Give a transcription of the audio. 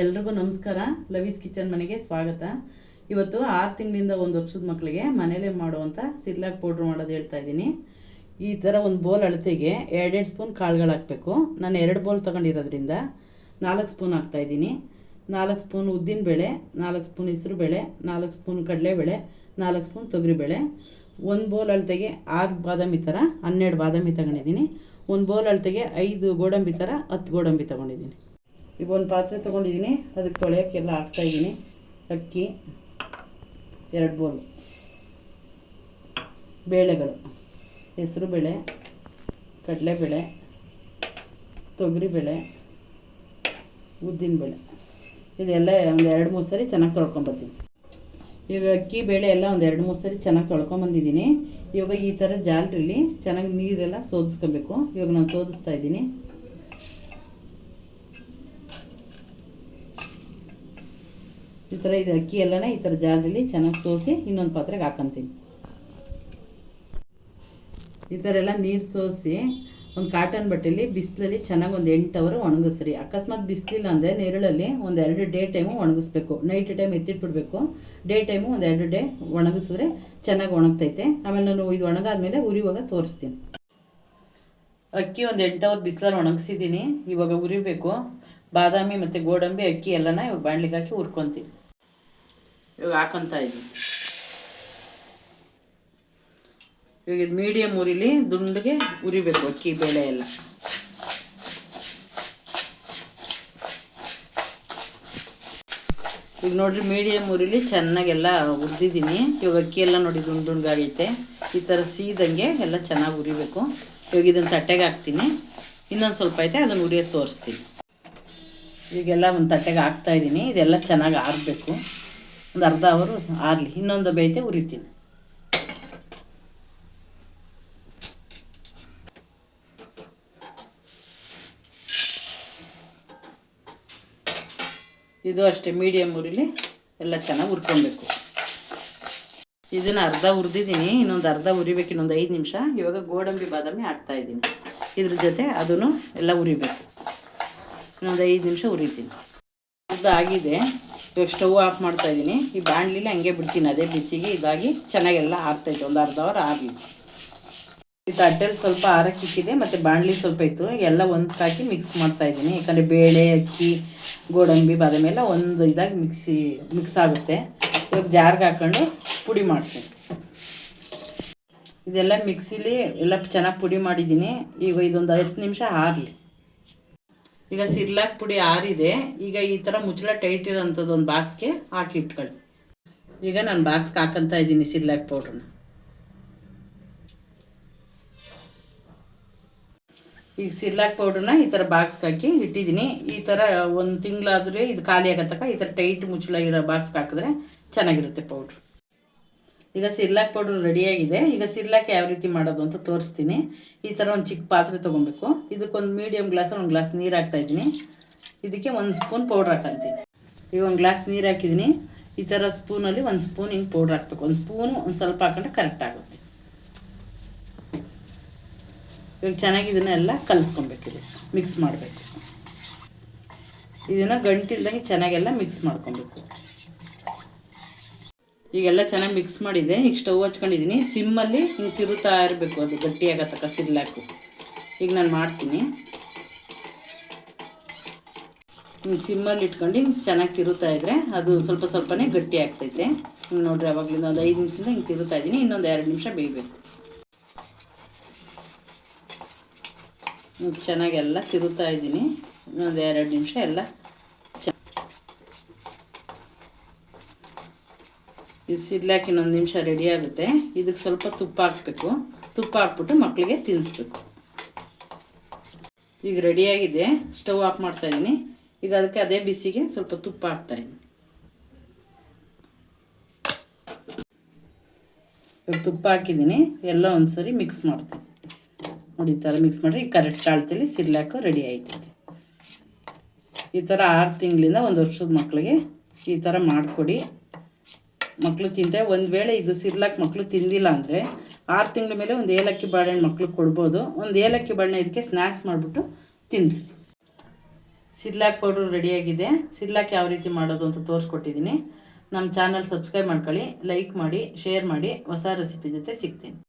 ಎಲ್ರಿಗೂ ನಮಸ್ಕಾರ. ಲವೀಸ್ ಕಿಚನ್ ಮನೆಗೆ ಸ್ವಾಗತ. ಇವತ್ತು ಆರು ತಿಂಗಳಿಂದ ಒಂದು ವರ್ಷದ ಮಕ್ಕಳಿಗೆ ಮನೇಲೇ ಮಾಡುವಂಥ ಸಿರ್ಲಾಕ್ ಪೌಡ್ರ್ ಮಾಡೋದು ಹೇಳ್ತಾ ಇದ್ದೀನಿ. ಈ ಥರ ಒಂದು ಬೋಲ್ ಅಳತೆಗೆ ಎರಡೆರಡು ಸ್ಪೂನ್ ಕಾಳುಗಳು ಹಾಕಬೇಕು. ನಾನು ಎರಡು ಬೋಲ್ ತೊಗೊಂಡಿರೋದ್ರಿಂದ ನಾಲ್ಕು ಸ್ಪೂನ್ ಹಾಕ್ತಾಯಿದ್ದೀನಿ ನಾಲ್ಕು ಸ್ಪೂನ್ ಉದ್ದಿನಬೇಳೆ, ನಾಲ್ಕು ಸ್ಪೂನ್ ಹೆಸರುಬೇಳೆ ನಾಲ್ಕು ಸ್ಪೂನ್ ಕಡಲೆಬೇಳೆ, ನಾಲ್ಕು ಸ್ಪೂನ್ ತೊಗರಿಬೇಳೆ. ಒಂದು ಬೌಲ್ ಅಳತೆಗೆ ಆರು ಬಾದಾಮಿ ಥರ ಹನ್ನೆರಡು ಬಾದಾಮಿ ತಗೊಂಡಿದ್ದೀನಿ. ಒಂದು ಬೌಲ್ ಅಳತೆಗೆ ಐದು ಗೋಡಂಬಿ ಥರ ಹತ್ತು ಗೋಡಂಬಿ ತೊಗೊಂಡಿದ್ದೀನಿ. ಈಗ ಒಂದು ಪಾತ್ರೆ ತೊಗೊಂಡಿದ್ದೀನಿ. ಅದಕ್ಕೆ ತೊಳೆಯೋಕ್ಕೆಲ್ಲ ಹಾಕ್ತಾಯಿದ್ದೀನಿ ಅಕ್ಕಿ, ಎರಡು ಬೋಲ್ ಬೇಳೆಗಳು. ಹೆಸರು ಬೇಳೆ ಕಡಲೆಬೇಳೆ ತೊಗರಿಬೇಳೆ ಉದ್ದಿನಬೇಳೆ ಇದೆಲ್ಲ ಒಂದು ಎರಡು ಮೂರು ಸರಿ ಚೆನ್ನಾಗಿ ತೊಳ್ಕೊಂಬರ್ತೀನಿ ಈಗ ಅಕ್ಕಿ, ಬೇಳೆ ಎಲ್ಲ ಒಂದು ಎರಡು ಮೂರು ಸರಿ ಚೆನ್ನಾಗಿ ತೊಳ್ಕೊಂಬಂದಿದ್ದೀನಿ ಇವಾಗ ಈ ಥರ ಜಾಲರಿಲಿ ಚೆನ್ನಾಗಿ ನೀರೆಲ್ಲ ಸೋದಿಸ್ಕೊಬೇಕು. ಇವಾಗ ನಾನು ಸೋದಿಸ್ತಾ ಇದ್ದೀನಿ. ಈ ಥರ ಇದು ಅಕ್ಕಿ ಎಲ್ಲನ, ಈ ಥರ ಜಾರದಲ್ಲಿ ಚೆನ್ನಾಗಿ ಸೋಸಿ ಇನ್ನೊಂದು ಪಾತ್ರೆಗೆ ಹಾಕೊತೀನಿ. ಈ ಥರ ಎಲ್ಲ ನೀರು ಸೋಸಿ ಒಂದು ಕಾಟನ್ ಬಟ್ಟೆಲಿ ಬಿಸಿಲಲ್ಲಿ ಚೆನ್ನಾಗಿ ಒಂದು ಎಂಟು ಅವರು ಒಣಗಿಸ್ರಿ. ಅಕಸ್ಮಾತ್ ಬಿಸಿಲಿಲ್ಲ ಅಂದರೆ ನೆರಳಲ್ಲಿ ಒಂದು ಎರಡು ಡೇ ಟೈಮು ಒಣಗಿಸ್ಬೇಕು. ನೈಟ್ ಟೈಮ್ ಎತ್ತಿಟ್ಬಿಡ್ಬೇಕು. ಡೇ ಟೈಮು ಒಂದು ಎರಡು ಡೇ ಒಣಗಿಸಿದ್ರೆ ಚೆನ್ನಾಗಿ ಒಣಗ್ತೈತೆ. ಆಮೇಲೆ ನಾನು ಇದು ಒಣಗಾದ್ಮೇಲೆ ಉರಿವಾಗ ತೋರಿಸ್ತೀನಿ. ಅಕ್ಕಿ ಒಂದು ಎಂಟು ಅವರ್ ಬಿಸಿಲಲ್ಲಿ ಒಣಗಿಸಿದ್ದೀನಿ ಇವಾಗ ಉರಿಬೇಕು. ಬಾದಾಮಿ ಮತ್ತು ಗೋಡಂಬಿ ಅಕ್ಕಿ ಎಲ್ಲನ ಇವಾಗ ಬಾಣ್ಲಿಗೆ ಹಾಕಿ ಹುರ್ಕೊತೀನಿ. ಇವಾಗ ಹಾಕೊತಾ ಇದ್ದೀನಿ ಇವಾಗ ಇದು ಮೀಡಿಯಮ್ ಉರಿಲಿ ದುಂಡಿಗೆ ಉರಿಬೇಕು ಅಕ್ಕಿ ಬೇಳೆ ಎಲ್ಲ. ಈಗ ನೋಡ್ರಿ ಮೀಡಿಯಂ ಉರಿಲಿ ಚೆನ್ನಾಗೆಲ್ಲ ಹುರಿದಿದ್ದೀನಿ ಇವಾಗ ಅಕ್ಕಿ ಎಲ್ಲ ನೋಡಿ ದುಂಡು ದುಂಡಾಗೈತೆ ಈ ಥರ ಸೀದಂಗೆ ಎಲ್ಲ ಚೆನ್ನಾಗಿ ಉರಿಬೇಕು. ಇವಾಗ ಇದನ್ನು ತಟ್ಟೆಗೆ ಹಾಕ್ತೀನಿ. ಇನ್ನೊಂದು ಸ್ವಲ್ಪ ಐತೆ, ಅದನ್ನು ಉರಿಯೋದು ತೋರಿಸ್ತೀನಿ. ಈಗೆಲ್ಲ ಒಂದು ತಟ್ಟೆಗೆ ಹಾಕ್ತಾ ಇದ್ದೀನಿ ಇದೆಲ್ಲ ಚೆನ್ನಾಗಿ ಆರಬೇಕು. ಒಂದು ಅರ್ಧ ಅವರು ಆರಲಿ, ಇನ್ನೊಂದು ಬೇಯ್ತೆ ಉರಿತೀನಿ. ಇದು ಅಷ್ಟೇ ಮೀಡಿಯಮ್ ಉರಿಲಿ ಎಲ್ಲ ಚೆನ್ನಾಗಿ ಹುರ್ಕೊಬೇಕು ಇದನ್ನು ಅರ್ಧ ಉರಿದಿದ್ದೀನಿ, ಇನ್ನೊಂದು ಅರ್ಧ ಉರಿಬೇಕು, ಇನ್ನೊಂದು ಐದು ನಿಮಿಷ. ಇವಾಗ ಗೋಡಂಬಿ ಬಾದಾಮಿ ಹಾಕ್ತಾ ಇದ್ದೀನಿ. ಇದ್ರ ಜೊತೆ ಅದನ್ನು ಎಲ್ಲ ಉರಿಬೇಕು. ಇನ್ನೊಂದು ಐದು ನಿಮಿಷ ಉರಿತೀನಿ. ಅರ್ಧ ಆಗಿದೆ ಇವಾಗ ಸ್ಟವ್ ಆಫ್ ಮಾಡ್ತಾ ಇದ್ದೀನಿ. ಈ ಬಾಣಲಿಲಿ ಹಂಗೆ ಬಿಡ್ತೀನಿ. ಅದೇ ಬಿಸಿಗೆ ಇದಾಗಿ ಚೆನ್ನಾಗೆಲ್ಲ ಆರ್ತೈತೆ ಒಂದು ಅರ್ಧ ಅವರ್ ಆಗಲಿ ಈ ತಟ್ಟೆಲಿ ಸ್ವಲ್ಪ ಆರಕ್ಕಿಕ್ಕಿದೆ ಮತ್ತು ಬಾಣಲಿ ಸ್ವಲ್ಪ ಇತ್ತು. ಎಲ್ಲ ಒಂದು ಹಾಕಿ ಮಿಕ್ಸ್ ಮಾಡ್ತಾ ಇದ್ದೀನಿ. ಯಾಕಂದರೆ ಬೇಳೆ, ಅಕ್ಕಿ, ಗೋಡಂಬಿ, ಬಾದಾಮಿ ಎಲ್ಲ ಒಂದು ಇದಾಗಿ ಮಿಕ್ಸಿ ಮಿಕ್ಸ್ ಆಗುತ್ತೆ. ಇವಾಗ ಜಾರ್ಗೆ ಹಾಕ್ಕೊಂಡು ಪುಡಿ ಮಾಡ್ತೀನಿ. ಇದೆಲ್ಲ ಮಿಕ್ಸಿಲಿ ಎಲ್ಲ ಚೆನ್ನಾಗಿ ಪುಡಿ ಮಾಡಿದ್ದೀನಿ. ಈಗ ಇದೊಂದು ಹತ್ತು ನಿಮಿಷ ಆರಲಿ. ಈಗ ಸಿರ್ಲಾಕ್ ಪುಡಿ ಆರಿದೆ. ಈಗ ಈ ಥರ ಮುಚ್ಚಳ ಟೈಟ್ ಇರೋಂಥದ್ದು ಒಂದು ಬಾಕ್ಸ್ಗೆ ಹಾಕಿ ಇಟ್ಕೊಳ್ಳಿ. ಈಗ ನಾನು ಬಾಕ್ಸ್ಗೆ ಹಾಕಂತ ಇದ್ದೀನಿ ಸಿರ್ಲಾಕ್ ಪೌಡ್ರನ್ನ ಈಗ ಸಿರ್ಲಾಕ್ ಪೌಡ್ರನ್ನ ಈ ಥರ ಬಾಕ್ಸ್ಗೆ ಹಾಕಿ ಇಟ್ಟಿದ್ದೀನಿ. ಈ ಥರ ಒಂದು ತಿಂಗಳಾದರೆ ಇದು ಖಾಲಿ ಆಗತ್ತಕ್ಕ ಈ ಥರ ಟೈಟ್ ಮುಚ್ಚಳ ಇರೋ ಬಾಕ್ಸ್ಗೆ ಹಾಕಿದ್ರೆ ಚೆನ್ನಾಗಿರುತ್ತೆ ಪೌಡ್ರ್ ಈಗ ಸಿರ್ಲಾಕ್ ಪೌಡ್ರ್ ರೆಡಿಯಾಗಿದೆ ಈಗ ಸಿರ್ಲಾಕ್ ಯಾವ ರೀತಿ ಮಾಡೋದು ಅಂತ ತೋರಿಸ್ತೀನಿ. ಈ ಥರ ಒಂದು ಚಿಕ್ಕ ಪಾತ್ರೆ ತೊಗೊಬೇಕು. ಇದಕ್ಕೊಂದು ಮೀಡಿಯಮ್ ಗ್ಲಾಸಲ್ಲಿ ಒಂದು ಗ್ಲಾಸ್ ನೀರು ಹಾಕ್ತಾಯಿದ್ದೀನಿ ಇದಕ್ಕೆ ಒಂದು ಸ್ಪೂನ್ ಪೌಡ್ರ್ ಹಾಕಂತೀನಿ. ಈಗ ಒಂದು ಗ್ಲಾಸ್ ನೀರು ಹಾಕಿದ್ದೀನಿ. ಈ ಥರ ಸ್ಪೂನಲ್ಲಿ ಒಂದು ಸ್ಪೂನ್ ಹಿಂಗೆ ಪೌಡ್ರ್ ಹಾಕ್ಬೇಕು. ಒಂದು ಸ್ಪೂನು ಒಂದು ಸ್ವಲ್ಪ ಹಾಕೊಂಡ್ರೆ ಕರೆಕ್ಟ್ ಆಗುತ್ತೆ. ಇವಾಗ ಚೆನ್ನಾಗಿ ಇದನ್ನೆಲ್ಲ ಕಲಿಸ್ಕೊಬೇಕಿದೆ ಮಿಕ್ಸ್ ಮಾಡಬೇಕು. ಇದನ್ನು ಗಂಟಿಲ್ದಂಗೆ ಚೆನ್ನಾಗೆಲ್ಲ ಮಿಕ್ಸ್ ಮಾಡ್ಕೊಬೇಕು. ಈಗೆಲ್ಲ ಚೆನ್ನಾಗಿ ಮಿಕ್ಸ್ ಮಾಡಿದೆ. ಈಗ ಸ್ಟವ್ ಹಚ್ಕೊಂಡಿದ್ದೀನಿ ಸಿಮ್ಮಲ್ಲಿ ಹಿಂಗೆ ತಿರುತ್ತಾ ಇರಬೇಕು ಅದು ಗಟ್ಟಿಯಾಗತ್ತಕ್ಕ ಸಿರ್ಲಾಕು ಈಗ ನಾನು ಮಾಡ್ತೀನಿ. ಹಿಂಗೆ ಸಿಮ್ಮಲ್ಲಿ ಇಟ್ಕೊಂಡು ಹಿಂಗೆ ಚೆನ್ನಾಗಿ ತಿರುತ್ತಾ ಇದ್ದರೆ ಅದು ಸ್ವಲ್ಪ ಸ್ವಲ್ಪನೇ ಗಟ್ಟಿ ಆಗ್ತೈತೆ. ಹಿಂಗೆ ನೋಡ್ರಿ, ಅವಾಗಲಿಂದ ಒಂದು ಐದು ನಿಮಿಷದಿಂದ ಹಿಂಗೆ ತಿರುತ್ತಾ ಇದ್ದೀನಿ ಇನ್ನೊಂದು ಎರಡು ನಿಮಿಷ ಬೇಯಬೇಕು. ಚೆನ್ನಾಗೆಲ್ಲ ತಿರುತ್ತಾ ಇದ್ದೀನಿ ಇನ್ನೊಂದು ಎರಡು ನಿಮಿಷ ಎಲ್ಲ ಈ ಸಿಡ್ಲಾಕಿ ಇನ್ನೊಂದು ನಿಮಿಷ ರೆಡಿ ಆಗುತ್ತೆ. ಇದಕ್ಕೆ ಸ್ವಲ್ಪ ತುಪ್ಪ ಹಾಕಬೇಕು. ತುಪ್ಪ ಹಾಕ್ಬಿಟ್ಟು ಮಕ್ಕಳಿಗೆ ತಿನ್ನಿಸ್ಬೇಕು. ಈಗ ರೆಡಿಯಾಗಿದೆ ಸ್ಟವ್ ಆಫ್ ಮಾಡ್ತಾ ಇದ್ದೀನಿ ಈಗ ಅದಕ್ಕೆ ಅದೇ ಬಿಸಿಗೆ ಸ್ವಲ್ಪ ತುಪ್ಪ ಹಾಕ್ತಾ ಇದ್ದೀನಿ ಇವಾಗ ತುಪ್ಪ ಹಾಕಿದ್ದೀನಿ ಎಲ್ಲ ಒಂದ್ಸರಿ ಮಿಕ್ಸ್ ಮಾಡ್ತೀನಿ. ನೋಡಿ, ಈ ಥರ ಮಿಕ್ಸ್ ಮಾಡಿ ಕರೆಕ್ಟ್ ಕಾಳ್ತಲ್ಲಿ ಸಿಡ್ಲಾಕು ರೆಡಿ ಆಯ್ತದೆ ಈ ಥರ ಆರು ತಿಂಗಳಿಂದ ಒಂದು ವರ್ಷದ ಮಕ್ಕಳಿಗೆ ಈ ಥರ ಮಾಡಿಕೊಡಿ. ಮಕ್ಕಳು ತಿಂತಾರೆ ಒಂದು ವೇಳೆ ಇದು ಸಿರ್ಲಾಕ್ ಮಕ್ಕಳು ತಿಂದಿಲ್ಲ ಅಂದರೆ ಆರು ತಿಂಗಳ ಮೇಲೆ ಒಂದು ಏಲಕ್ಕಿ ಬಾಳೆಹಣ್ಣು ಮಕ್ಕಳು ಕೊಡ್ಬೋದು. ಒಂದು ಏಲಕ್ಕಿ ಬಾಳೆಹಣ್ಣು ಇದಕ್ಕೆ ಸ್ನ್ಯಾಕ್ಸ್ ಮಾಡಿಬಿಟ್ಟು ತಿನ್ನಿಸಿ ಸಿರ್ಲಾಕ್ ಪೌಡ್ರ್ ರೆಡಿಯಾಗಿದೆ ಸಿರ್ಲಾಕ್ ಯಾವ ರೀತಿ ಮಾಡೋದು ಅಂತ ತೋರಿಸ್ಕೊಟ್ಟಿದ್ದೀನಿ. ನಮ್ಮ ಚಾನಲ್ ಸಬ್ಸ್ಕ್ರೈಬ್ ಮಾಡ್ಕೊಳ್ಳಿ, ಲೈಕ್ ಮಾಡಿ, ಶೇರ್ ಮಾಡಿ. ಹೊಸ ರೆಸಿಪಿ ಜೊತೆ ಸಿಗ್ತೀನಿ.